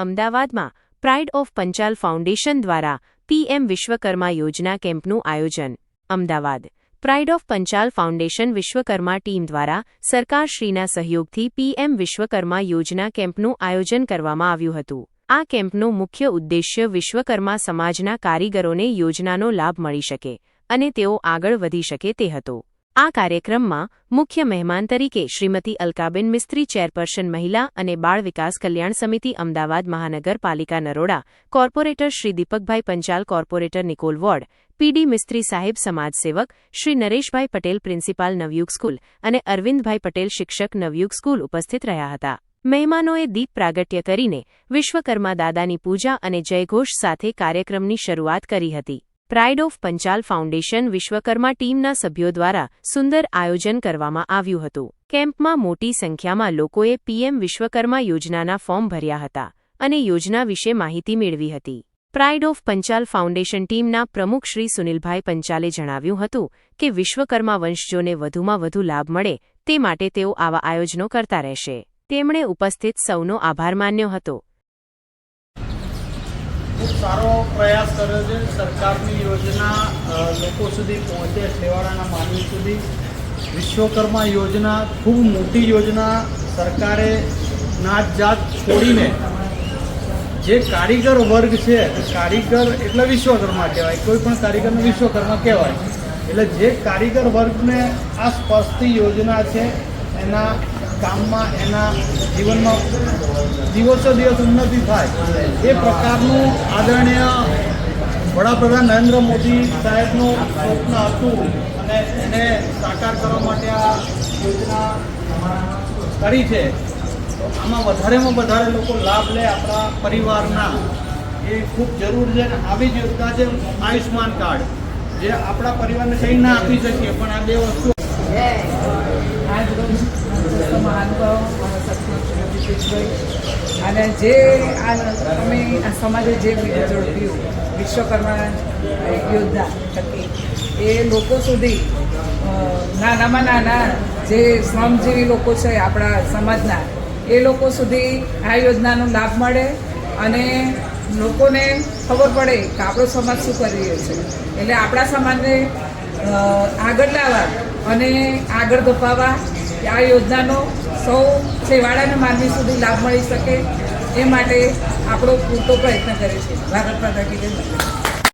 અમદાવાદમાં pride of Panchal foundation દ્વારા PM Vishwakarma યોજના કેમ્પનું આયોજન. Ahmedabad pride of Panchal foundation Vishwakarma team દ્વારા સરકારશ્રીના સહયોગથી પીએમ વિશ્વકર્મા યોજના કેમ્પનું આયોજન કરવામાં આવ્યું હતું. આ કેમ્પનો મુખ્ય ઉદ્દેશ્ય વિશ્વકર્મા સમાજના કારીગરોને યોજનાનો લાભ મળી શકે અને તેઓ આગળ વધી શકે તે હતો. આ કાર્યક્રમમાં મુખ્ય મહેમાન તરીકે શ્રીમતી અલકાબેન મિસ્ત્રી, ચેરપર્સન મહિલા અને બાળ વિકાસ કલ્યાણ સમિતિ, અમદાવાદ મહાનગરપાલિકા Naroda, corporator Shri Deepakbhai Panchal, corporator Nikol ward, PD Mistry સાહેબ સમાજસેવક શ્રી નરેશભાઈ પટેલ, પ્રિન્સિપાલ નવયુગ સ્કૂલ અને અરવિંદભાઈ પટેલ, શિક્ષક નવયુગ સ્કૂલ ઉપસ્થિત રહ્યા હતા. મહેમાનોએ દીપ પ્રાગટ્ય કરીને વિશ્વકર્મા દાદાની પૂજા અને જયઘોષ સાથે કાર્યક્રમની શરૂઆત કરી હતી. Pride of Panchal foundation Vishwakarma ટીમના સભ્યો દ્વારા સુંદર આયોજન કરવામાં આવ્યું હતું. કેમ્પમાં મોટી સંખ્યામાં લોકોએ પીએમ વિશ્વકર્મા યોજનાના ફોર્મ ભર્યા હતા અને યોજના વિશે માહિતી મેળવી હતી. પ્રાઇડ ઓફ પંચાલ ફાઉન્ડેશન ટીમના પ્રમુખ શ્રી સુનિલભાઈ પંચાલે જણાવ્યું હતું કે વિશ્વકર્મા વંશજોને વધુમાં વધુ લાભ મળે તે માટે તેઓ આવા આયોજનો કરતા રહેશે. તેમણે ઉપસ્થિત સૌનો આભાર માન્યો હતો. સારો પ્રયાસ કર્યો છે. સરકારની યોજના લોકો સુધી પહોંચે, છેવાડાના માનવી સુધી. વિશ્વકર્મા યોજના, ખૂબ મોટી યોજના સરકારે નાત જાત છોડીને જે કારીગર વર્ગ છે, કારીગર એટલે વિશ્વકર્મા કહેવાય, કોઈ પણ કારીગરને વિશ્વકર્મા કહેવાય. એટલે જે કારીગર વર્ગને આ સ્પષ્ટ યોજના છે, એના કામમાં એના જીવનમાં દિવસો દિવસ ઉન્નતિ થાય. એ પ્રકારનું આદરણીય વડાપ્રધાન નરેન્દ્ર મોદી સાહેબનું સ્વપ્ન હતું અને એને સાકાર કરવા માટે આ યોજના કરી છે. તો આમાં વધારેમાં વધારે લોકો લાભ લે આપણા પરિવારના. એ ખૂબ જરૂર છે અને આવી જ યોજના છે આયુષ્માન કાર્ડ જે આપણા પરિવારને કંઈ ના આપી શકીએ પણ આ બે વસ્તુ મહાનુભાવો વિશેષભાઈ અને જે આ અમે આ સમાજે જે ઝડપ્યું, વિશ્વકર્મા યોદ્ધા થકી, એ લોકો સુધી નાનામાં નાના જે શ્રમજીવી લોકો છે આપણા સમાજના, એ લોકો સુધી આ યોજનાનો લાભ મળે અને લોકોને ખબર પડે કે આપણો સમાજ શું કરી રહ્યો છે. એટલે આપણા સમાજને આગળ લાવવા અને આગળ ધપાવવા આ યોજનાનો સૌ છેવાડાના માનવી સુધી લાભ મળી શકે એ માટે આપણો પૂરતો પ્રયત્ન કરે છે ભારત માતા કી જય.